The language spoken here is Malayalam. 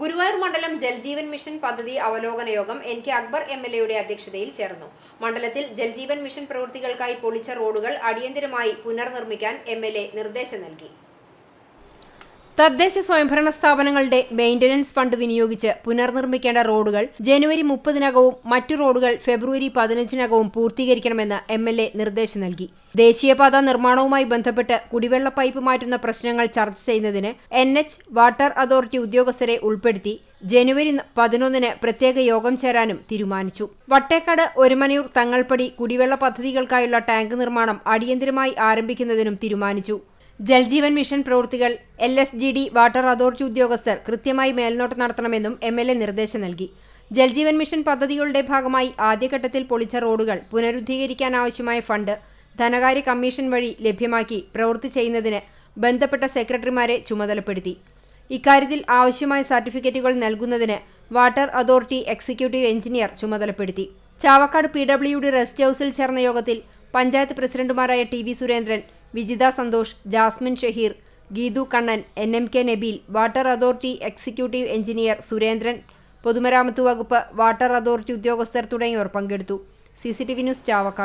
ഗുരുവായൂർ മണ്ഡലം ജൽജീവൻ മിഷൻ പദ്ധതി അവലോകന യോഗം N K Akbar M L എയുടെ അധ്യക്ഷതയിൽ ചേർന്നു. മണ്ഡലത്തിൽ ജൽജീവൻ മിഷൻ പ്രവൃത്തികൾക്കായി പൊളിച്ച റോഡുകൾ അടിയന്തരമായി പുനർനിർമ്മിക്കാൻ എം എൽ എ നിർദ്ദേശം നൽകി. തദ്ദേശ സ്വയംഭരണ സ്ഥാപനങ്ങളുടെ മെയിന്റനൻസ് ഫണ്ട് വിനിയോഗിച്ച് പുനർനിർമ്മിക്കേണ്ട റോഡുകൾ ജനുവരി മുപ്പതിനകവും മറ്റു റോഡുകൾ ഫെബ്രുവരി പതിനഞ്ചിനകവും പൂർത്തീകരിക്കണമെന്ന് എം എൽ എ നിർദ്ദേശം നൽകി. ദേശീയപാത നിർമ്മാണവുമായി ബന്ധപ്പെട്ട് കുടിവെള്ള പൈപ്പ് മാറ്റുന്ന പ്രശ്നങ്ങൾ ചർച്ച ചെയ്യുന്നതിന് എൻ എച്ച് വാട്ടർ അതോറിറ്റി ഉദ്യോഗസ്ഥരെ ഉൾപ്പെടുത്തി ജനുവരി പതിനൊന്നിന് പ്രത്യേക യോഗം ചേരാനും തീരുമാനിച്ചു. വട്ടേക്കാട് ഒരുമനയൂർ തങ്ങൾപ്പടി കുടിവെള്ള പദ്ധതികൾക്കായുള്ള ടാങ്ക് നിർമ്മാണം അടിയന്തരമായി ആരംഭിക്കുന്നതിനും തീരുമാനിച്ചു. ജൽജീവൻ മിഷൻ പ്രവൃത്തികൾ L S G D water authority ഉദ്യോഗസ്ഥർ കൃത്യമായി മേൽനോട്ടം നടത്തണമെന്നും എം എൽ എ നിർദ്ദേശം നൽകി. ജൽജീവൻ മിഷൻ പദ്ധതികളുടെ ഭാഗമായി ആദ്യഘട്ടത്തിൽ പൊളിച്ച റോഡുകൾ പുനരുദ്ധീകരിക്കാനാവശ്യമായ ഫണ്ട് ധനകാര്യ കമ്മീഷൻ വഴി ലഭ്യമാക്കി പ്രവൃത്തി ചെയ്യുന്നതിന് ബന്ധപ്പെട്ട സെക്രട്ടറിമാരെ ചുമതലപ്പെടുത്തി. ഇക്കാര്യത്തിൽ ആവശ്യമായ സർട്ടിഫിക്കറ്റുകൾ നൽകുന്നതിന് വാട്ടർ അതോറിറ്റി എക്സിക്യൂട്ടീവ് എഞ്ചിനീയർ ചുമതലപ്പെടുത്തി. Chavakkad P W D rest ഹൌസിൽ ചേർന്ന യോഗത്തിൽ പഞ്ചായത്ത് പ്രസിഡന്റുമാരായ T V Surendran Vijitha Santhosh Jasmin Shaheer Geethu Kannan N M K Nabeel water authority executive engineer Surendran പൊതുമരാമത്ത് വകുപ്പ് വാട്ടർ അതോറിറ്റി ഉദ്യോഗസ്ഥർ തുടങ്ങിയവർ പങ്കെടുത്തു. C C T V news Chavakkad.